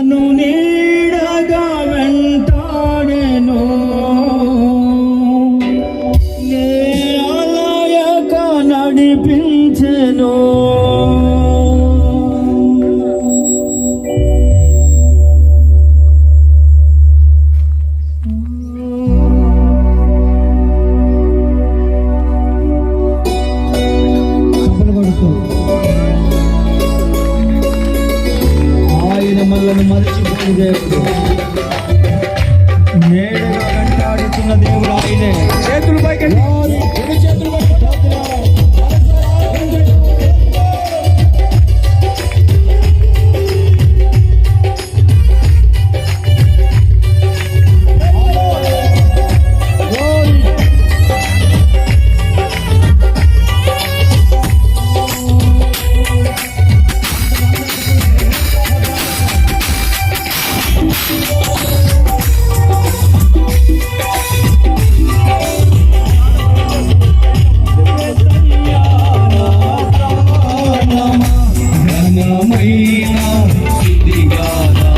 నన్ను నీడగా వెంటాడెను. నే అలయక నడిపించెను. చప్పలు కొడుతూ. మనల్ని మరచిపోయిన దేవుడు నేడుగా వెంటాడుతున్న దేవుడు ఆయనే. చేతులు పైకి ఘనమైన స్తుతిగానమా.